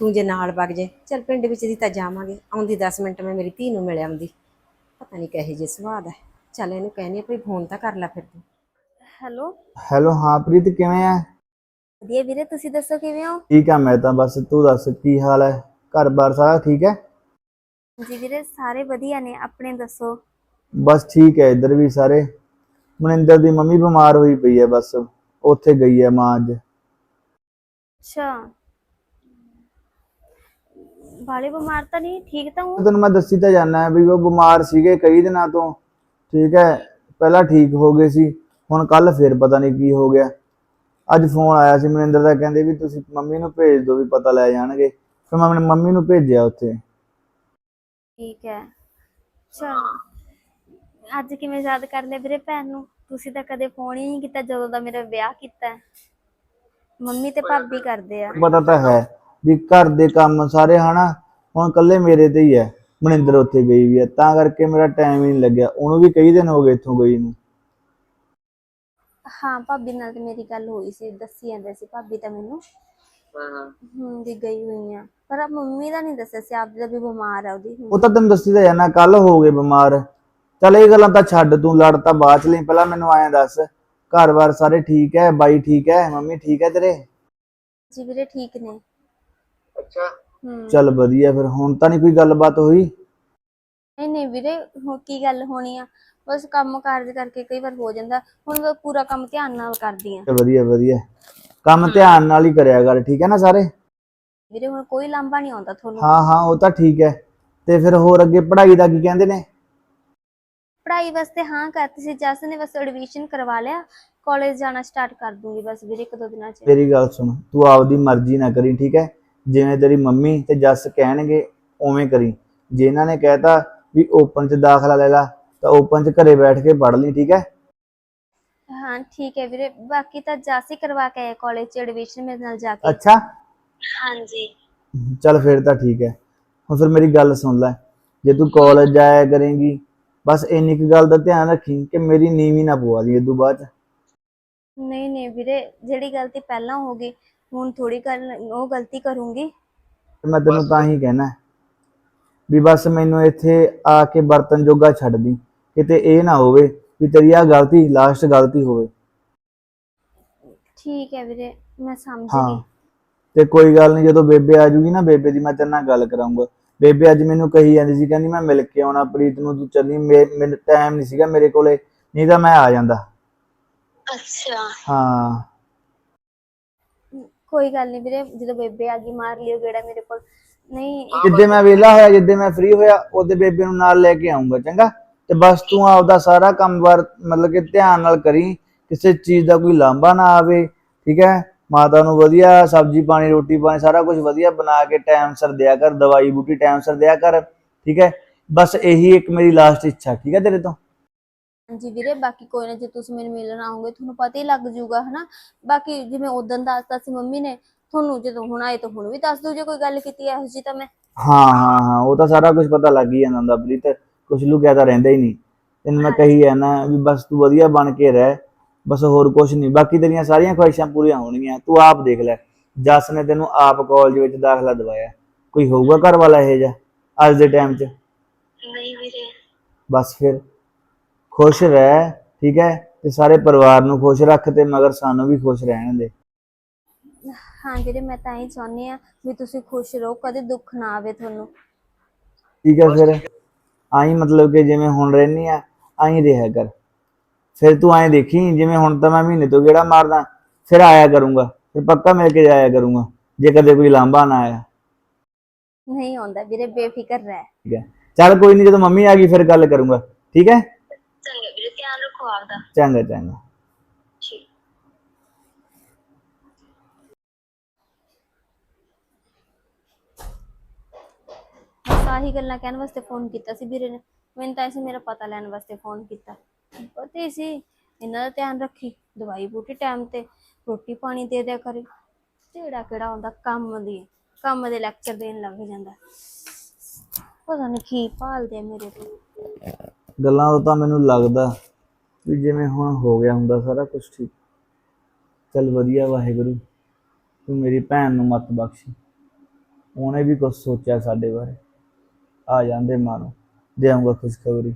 ਤੂੰ ਜੇ ਨਾਲ ਵਗ ਜੇ ਚੱਲ ਪਿੰਡ ਵਿੱਚ ਦੀ ਤਾਂ ਜਾਵਾਂਗੇ। ਆਉਂਦੀ 10 ਮਿੰਟ ਮੈਂ ਮੇਰੀ ਧੀ ਨੂੰ ਮਿਲ ਆਉਂਦੀ। ਪਤਾ ਨਹੀਂ ਕਹੇ ਜੇ ਸਵਾਦ ਹੈ। ਚੱਲ ਇਹਨੂੰ ਕਹਿੰਦੀ ਆ ਭਈ ਫੋਨ ਤਾਂ ਕਰ ਲੈ ਫਿਰ ਤੂੰ। ਹੈਲੋ? ਹੈਲੋ ਹਾਂ ਪ੍ਰੀਤ ਕਿਵੇਂ ਆ? ਵਧੀਆ ਵੀਰੇ ਤੁਸੀਂ ਦੱਸੋ ਕਿਵੇਂ ਹੋ? ਠੀਕ ਆ ਮੈਂ ਤਾਂ ਬਸ ਤੂੰ ਦੱਸ ਕੀ ਹਾਲ ਹੈ? ਘਰ-ਬਾਰ ਸਾਰਾ ਠੀਕ ਹੈ? ਜੀ ਵੀਰੇ ਸਾਰੇ ਵਧੀਆ ਨੇ। ਆਪਣੇ ਦੱਸੋ? ਬਸ ਠੀਕ ਹੈ ਇੱਧਰ ਵੀ ਸਾਰੇ। ਮਨਿੰਦਰ ਦੀ ਮੰਮੀ ਬਿਮਾਰ ਹੋਈ ਪਈ ਹੈ ਬਸ। ਉੱਥੇ ਗਈ ਹੈ ਮਾਂ ਅੱਜ। ਅੱਛਾ। ਬਾਲੇ ਬਿਮਾਰ ਤਾਂ ਨਹੀਂ? ਠੀਕ ਤਾਂ ਹੂੰ? ਤੈਨੂੰ ਮੈਂ ਦੱਸੀ ਤਾਂ ਜਾਣਾ ਵੀ ਉਹ ਬਿਮਾਰ ਸੀਗੇ ਕਈ ਦਿਨਾਂ ਤੋਂ। ਠੀਕ ਹੈ ਪਹਿਲਾਂ ਠੀਕ ਹੋ ਗਏ ਸੀ ਹੁਣ ਕੱਲ ਫੇਰ ਪਤਾ ਨਹੀਂ ਕੀ ਹੋ ਗਿਆ। ਅੱਜ ਫੋਨ ਆਇਆ ਸੀ ਮਨਿੰਦਰ ਦਾ ਕਹਿੰਦੇ ਵੀ ਤੁਸੀਂ ਮੰਮੀ ਨੂੰ ਭੇਜ ਦਿਓ ਵੀ ਪਤਾ ਲੈ ਜਾਣਗੇ। ਫਿਰ ਮੈਂ ਆਪਣੀ ਮੰਮੀ ਨੂੰ ਭੇਜਿਆ ਉੱਥੇ। ਠੀਕ ਹੈ। ਚਲ ਅੱਜ ਕਿਵੇਂ ਯਾਦ ਕਰ ਲਿਆ ਵੀਰੇ ਭੈਣ ਨੂੰ? ਤੁਸੀਂ ਤਾਂ ਕਦੇ ਫੋਨ ਹੀ ਨਹੀਂ ਕੀਤਾ ਜਦੋਂ ਦਾ ਮੇਰਾ ਵਿਆਹ ਕੀਤਾ। ਹੈ। ਮੰਮੀ ਤੇ ਭਾਬੀ ਕਰਦੇ ਆ। ਪਤਾ ਤਾਂ ਹੈ ਵੀ ਘਰ ਦੇ ਕੰਮ ਸਾਰੇ ਹਨਾ ਹੁਣ ਕੱਲੇ ਮੇਰੇ ਤੇ ਹੀ ਹੈ ਮਨਿੰਦਰ ਉੱਥੇ ਗਈ ਵੀ ਹੈ ਤਾਂ ਕਰਕੇ ਮੇਰਾ ਟਾਈਮ ਹੀ ਨਹੀਂ ਲੱਗਿਆ ਉਹਨੂੰ ਵੀ ਕਈ ਦਿਨ ਹੋ ਗਏ ਇੱਥੋਂ ਗਈ ਨੂੰ। ਹਾਂ ਭਾਬੀ ਨਾਲ ਤੇ ਮੇਰੀ ਗੱਲ ਹੋਈ ਸੀ ਦੱਸੀ ਜਾਂਦੇ ਸੀ ਭਾਬੀ ਤਾਂ ਮੈਨੂੰ। ਹੂੰ ਵੀ ਗਈ ਹੋਈ ਆ। ਪਰ ਆ ਮੰਮੀ ਦਾ ਨਹੀਂ ਦੱਸਿਆ ਸੀ ਆਪਦੀ ਦਾ ਵੀ ਬਿਮਾਰ ਆ ਉਹਦੀ। ਉਹ ਤਾਂ ਤੈਨੂੰ ਦੱਸੀ ਤਾਂ ਜਾਣਾ ਕੱਲ ਹੋ ਗਏ ਬਿਮਾਰ। ਚੱਲ ਇਹ ਗੱਲਾਂ ਤਾਂ ਛੱਡ ਤੂੰ ਲੜ ਤਾਂ ਬਾਅਦ ਚ ਲਈ ਪਹਿਲਾਂ ਮੈਨੂੰ ਐਂ ਦੱਸ। ਘਰ-ਬਾਰ ਸਾਰੇ ਠੀਕ ਹੈ ਬਾਈ ਠੀਕ ਹੈ ਮੰਮੀ ਠੀਕ ਹੈ ਤੇਰੇ? ਜੀ ਵੀਰੇ ਠੀਕ ਨੇ। ਅੱਛਾ। ਹੂੰ। ਚੱਲ ਵਧੀਆ ਫਿਰ ਹੁਣ ਤਾਂ ਨਹੀਂ ਕੋਈ ਗੱਲਬਾਤ ਹੋਈ? ਨਹੀਂ ਨਹੀਂ ਵੀਰੇ ਹੁਣ ਕੀ ਗੱਲ ਹੋਣੀ ਆ? ਬਸ ਕੰਮ ਕਾਰਜ ਕਰਕੇ ਕਈ ਵਾਰ ਹੋ ਜਾਂਦਾ। ਹੁਣ ਮੈਂ ਪੂਰਾ ਕੰਮ ਧਿਆਨ ਨਾਲ ਕਰਦੀ ਆ। ਚੱਲ ਵਧੀਆ ਵਧੀਆ। ਕੰਮ ਧਿਆਨ ਨਾਲ ਹੀ ਕਰਿਆ ਕਰ ਠੀਕ ਹੈ ਨਾ ਸਾਰੇ? ਵੀਰੇ ਹੁਣ ਕੋਈ ਲਾਂਭਾ ਨਹੀਂ ਆਉਂਦਾ ਤੁਹਾਨੂੰ। ਹਾਂ ਹਾਂ ਉਹ ਤਾਂ ਠੀਕ ਹੈ ਤੇ ਫਿਰ ਹੋਰ ਅੱਗੇ ਪੜ੍ਹਾਈ ਦਾ ਕੀ ਕਹਿੰਦੇ ਨੇ? ਪੜ੍ਹਾਈ ਵਾਸਤੇ ਹਾਂ ਕਰਤੀ ਸੀ ਜਸ ਨੇ ਬਸ ਐਡਮਿਸ਼ਨ ਕਰਵਾ ਲਿਆ ਕਾਲਜ ਜਾਣਾ ਸਟਾਰਟ ਕਰ ਦੂੰਗੀ ਬਸ ਵੀਰੇ ਇੱਕ ਦੋ ਦਿਨਾਂ ਚ। ਮੇਰੀ ਗੱਲ ਸੁਣ ਤੂੰ ਆਪਦੀ ਮਰਜ਼ੀ ਨਾ ਕਰੀ ਠੀਕ ਹੈ? ਜਿਵੇਂ ਤੇਰੀ ਮੰਮੀ ਤੇ ਜੱਸ ਕਹਿਣਗੇ ਉਵੇਂ ਕਰੀ। ਜੇ ਇਹਨਾਂ ਨੇ ਕਹਿਤਾ ਵੀ ਓਪਨ 'ਚ ਦਾਖਲਾ ਲੈ ਲਾ ਤਾਂ ਓਪਨ 'ਚ ਘਰੇ ਬੈਠ ਕੇ ਪੜ੍ਹ ਲਈ ਠੀਕ ਹੈ? ਹਾਂ ਠੀਕ ਹੈ ਵੀਰੇ। ਬਾਕੀ ਤਾਂ ਜਸ ਹੀ ਕਰਵਾ ਕੇ ਆਇਆ ਕਾਲਜ ਚ ਐਡਮਿਸ਼ਨ ਮੇਰੇ ਨਾਲ ਜਾ ਕੇ। ਅੱਛਾ? ਹਾਂਜੀ। ਚੱਲ ਫਿਰ ਤਾਂ ਠੀਕ ਹੈ। ਹੁਣ ਫਿਰ ਮੇਰੀ ਗੱਲ ਸੁਣ ਲੈ। ਜੇ ਤੂੰ ਕਾਲਜ ਜਾਇਆ ਕਰੇਂਗੀ ਬਸ ਇੰਨੀ ਕੁ ਗੱਲ ਦਾ ਧਿਆਨ ਰੱਖੀ ਕਿ ਮੇਰੀ ਨੀਵੀਂ ਨਾ ਪਵਾ ਲਈ ਇਦੋਂ ਬਾਅਦ 'ਚ। ਨਹੀਂ ਨਹੀਂ ਵੀਰੇ ਜਿਹੜੀ ਗਲਤੀ ਪਹਿਲਾਂ ਹੋ ਗਈ ਹੁਣ ਥੋੜੀ ਗੱਲ ਉਹ ਗਲਤੀ ਕਰੂੰਗੀ। ਤੇ ਮੈਂ ਤੈਨੂੰ ਤਾਂ ਹੀ ਕਹਿਣਾ ਵੀ ਬਸ ਮੈਨੂੰ ਇੱਥੇ ਆ ਕੇ ਬਰਤਨ ਜੋਗਾ ਛੱਡ ਦੀ ਕਿਤੇ ਇਹ ਨਾ ਹੋਵੇ ਵੀ ਤੇਰੀ ਆ ਗਲਤੀ ਲਾਸਟ ਗਲਤੀ ਹੋਵੇ। ਠੀਕ ਹੈ ਵੀਰੇ ਮੈਂ ਸਮਝ ਹਾਂ। ਗਈ। ਤੇ ਕੋਈ ਗੱਲ ਨਹੀਂ ਜਦੋਂ ਬੇਬੇ ਆ ਜੂਗੀ ਨਾ ਬੇਬੇ ਦੀ ਮੈਂ ਤੇਰੇ ਨਾਲ ਗੱਲ ਕਰਾਉਂਗਾ ਬੇਬੇ ਅੱਜ ਮੈਨੂੰ ਕਹੀ ਜਾਂਦੀ ਸੀ ਕਹਿੰਦੀ ਮੈਂ ਮਿਲ ਕੇ ਆਉਣਾ ਪ੍ਰੀਤ ਨੂੰ ਤੂੰ ਚੱਲੀ ਮੇ- ਮੈਨੂੰ ਟਾਈਮ ਨਹੀਂ ਸੀਗਾ ਮੇਰੇ ਕੋਲੇ ਨਹੀਂ ਤਾਂ ਮੈਂ ਆ ਜਾਂਦਾ। ਅੱਛਾ। ਹਾਂ। ਕੋਈ ਗੱਲ ਨਹੀਂ ਵੀਰੇ ਜਦੋਂ ਬੇਬੇ ਆ ਗਈ ਮਾਰ ਲਿਓ ਗੇੜਾ ਮੇਰੇ ਕੋਲ। ਨਹੀਂ ਜਿੱਦੇ ਮੈਂ ਵਿਹਲਾ ਹੋਇਆ ਜਿੱਦੇ ਮੈਂ ਫ੍ਰੀ ਹੋਇਆ ਉਹਦੇ ਬੇਬੇ ਨੂੰ ਨਾਲ ਲੈ ਕੇ ਆਉਂਗਾ ਚੰਗਾ? ਤੇ ਬਸ ਤੂੰ ਆਪਦਾ ਸਾਰਾ ਕੰਮ ਵਾਰ ਮਤਲਬ ਕਿ ਧਿਆਨ ਨਾਲ ਕਰੀ ਕਿਸੇ ਚੀਜ਼ ਦਾ ਕੋਈ ਲਾਂਭਾ ਨਾ ਆਵੇ ਠੀਕ ਹੈ? ਮਾਤਾ ਨੂੰ ਵਧੀਆ ਸਬਜ਼ੀ ਪਾਣੀ ਰੋਟੀ ਪਾਣੀ ਸਾਰਾ ਕੁਝ ਵਧੀਆ ਬਣਾ ਕੇ ਟਾਈਮ ਸਿਰ ਦਿਆ ਕਰ ਦਵਾਈ ਬੂਟੀ ਟਾਈਮ ਸਿਰ ਦਿਆ ਕਰ ਠੀਕ ਹੈ? ਬਸ ਇਹੀ ਇੱਕ ਮੇਰੀ ਲਾਸਟ ਇੱਛਾ ਠੀਕ ਹੈ ਤੇਰੇ ਤੋਂ? ਜੀ ਵੀਰੇ ਬਾਕੀ ਕੋਈ ਨਾ ਜੇ ਤੁਸੀਂ ਮੈਨੂੰ ਮਿਲਣ ਆਓਗੇ ਤੁਹਾਨੂੰ ਪਤਾ ਹੀ ਲੱਗ ਜਾਊਗਾ ਹਨਾ? ਬਾਕੀ ਜਿਵੇਂ ਉਦੋਂ ਦੱਸਤਾ ਸੀ ਮੰਮੀ ਨੇ ਤੁਹਾਨੂੰ ਜਦੋਂ ਹੁਣ ਆਏ ਤਾਂ ਹੁਣ ਵੀ ਦੱਸ ਦਿਓ ਜੇ ਕੋਈ ਗੱਲ ਕੀਤੀ ਇਹੋ ਜੀ ਤਾਂ ਮੈਂ। ਹਾਂ ਹਾਂ ਹਾਂ ਉਹ ਤਾਂ ਸਾਰਾ ਕੁਝ ਪਤਾ ਲੱਗ ਹੀ ਜਾਂਦਾ ਪ੍ਰੀਤ ਕੁਝ ਲੁਕਿਆ ਤਾਂ ਰਹਿੰਦਾ ਹੀ ਨਹੀਂ। ਤੈਨੂੰ ਮੈਂ ਕਹੀ ਹੈ ਨਾ ਵੀ ਬਸ ਤੂੰ ਵਧੀਆ ਬਣ ਕੇ ਰਹਿ ਬਸ ਹੋਰ ਕੁਝ ਨਹੀਂ। ਬਾਕੀ ਤੇਰੀਆਂ ਸਾਰੀਆਂ ਖੁਆਇਸ਼ਾਂ ਪੂਰੀਆਂ ਹੋਣਗੀਆਂ। ਤੂੰ ਆਪ ਦੇਖ ਲੈ। ਜੱਸ ਨੇ ਤੈਨੂੰ ਆਪ ਕਾਲਜ ਵਿੱਚ ਦਾਖਲਾ ਦਵਾਇਆ। ਕੋਈ ਹੋਊਗਾ ਘਰ ਵਾਲਾ ਇਹ ਜਿਹਾ ਅੱਜ ਦੇ ਟਾਈਮ 'ਚ? ਨਹੀਂ ਵੀਰੇ। ਬਸ ਫਿਰ ਖੁਸ਼ ਰਹਿ ਠੀਕ ਹੈ? ਤੇ ਸਾਰੇ ਪਰਿਵਾਰ ਨੂੰ ਖੁਸ਼ ਰੱਖ ਤੇ ਮਗਰ ਸਾਨੂੰ ਵੀ ਖੁਸ਼ ਰਹਿਣ ਦੇ। ਹਾਂ ਵੀਰੇ ਮੈਂ ਤਾਂ ਹੀ ਚਾਹੁੰਦੀ ਆ ਵੀ ਤੁਸੀਂ ਖੁਸ਼ ਰਹੋ ਕਦੇ ਦੁੱਖ ਨਾ ਆਵੇ ਤੁਹਾਨੂੰ। ਠੀਕ ਹੈ ਫਿਰ। ਆਈ ਮਤਲਬ ਕਿ ਜਿਵੇਂ ਹੁਣ ਰਹਿਨੀ ਆ ਆਈ ਰਿਹਾ ਕਰ। ਫਿਰ ਤੂੰ ਐਂ ਦੇਖੀ ਜਿਵੇਂ ਹੁਣ ਤਾਂ ਮੈਂ ਮਹੀਨੇ ਤੋਂ ਗੇੜਾ ਮਾਰਦਾ ਫਿਰ ਆਇਆ ਕਰੂੰਗਾ ਫਿਰ ਪੱਕਾ ਮਿਲ ਕੇ ਜਾਇਆ ਕਰੂੰਗਾ ਜੇ ਕਦੇ ਕੋਈ ਲਾਂਭਾ ਨਾ ਆਇਆ। ਨਹੀਂ ਆਉਂਦਾ ਵੀਰੇ ਬੇਫਿਕਰ ਰਹਿ। ਠੀਕ ਹੈ। ਚੱਲ ਕੋਈ ਨਹੀਂ ਜਦੋਂ ਮੰਮੀ ਆ ਗਈ ਫਿਰ ਗੱਲ ਕਰੂੰਗਾ ਠੀਕ ਹੈ? ਚੰਗਾ ਵੀਰੇ ਧਿਆਨ ਰੱਖੋ ਆਪਦਾ। ਚੰਗਾ ਚੰਗਾ। ਠੀਕ। ਬਸ ਆਹੀ ਗੱਲਾਂ ਕਹਿਣ ਵਾਸਤੇ ਫੋਨ ਕੀਤਾ ਸੀ ਵੀਰੇ ਨੇ। ਮੈਨੂੰ ਤਾਂ ਐਸੇ ਮੇਰਾ ਪਤਾ ਲੈਣ ਵਾਸਤੇ ਫੋਨ ਕੀਤਾ। ਪਤਾ ਸੀ। ਇਹਨਾਂ ਦਾ ਧਿਆਨ ਰੱਖੀ। ਦਵਾਈ ਬੂਟੀ ਟਾਈਮ ਤੇ ਰੋਟੀ ਪਾਣੀ ਦੇ ਦਿਆ ਕਰੀ। ਜਿਹੜਾ ਕਿਹੜਾ ਹੁੰਦਾ ਕੰਮ ਦੀ, ਕੰਮ ਦੇ ਲੈਕਚਰ ਦੇਣ ਲੱਗ ਜਾਂਦਾ। ਪਤਾ ਨਹੀਂ ਕੀ ਭਾਲਦੇ ਆ ਮੇਰੇ ਤੋਂ। ਗੱਲਾਂ ਤੋਂ ਤਾਂ ਮੈਨੂੰ ਲੱਗਦਾ ਵੀ ਜਿਵੇਂ ਹੁਣ ਹੋ ਗਿਆ ਹੁੰਦਾ ਸਾਰਾ ਕੁਝ ਠੀਕ। ਚੱਲ ਵਧੀਆ ਵਾਹਿਗੁਰੂ, ਤੂੰ ਮੇਰੀ ਭੈਣ ਨੂੰ ਮਤ ਬਖਸ਼। ਉਹਨੇ ਵੀ ਕੁਝ ਸੋਚਿਆ ਸਾਡੇ ਬਾਰੇ। ਆ ਜਾਂਦੇ ਮਾਨੋ ਦੇਵਾਂਗਾ ਖੁਸ਼ਖਬਰੀ।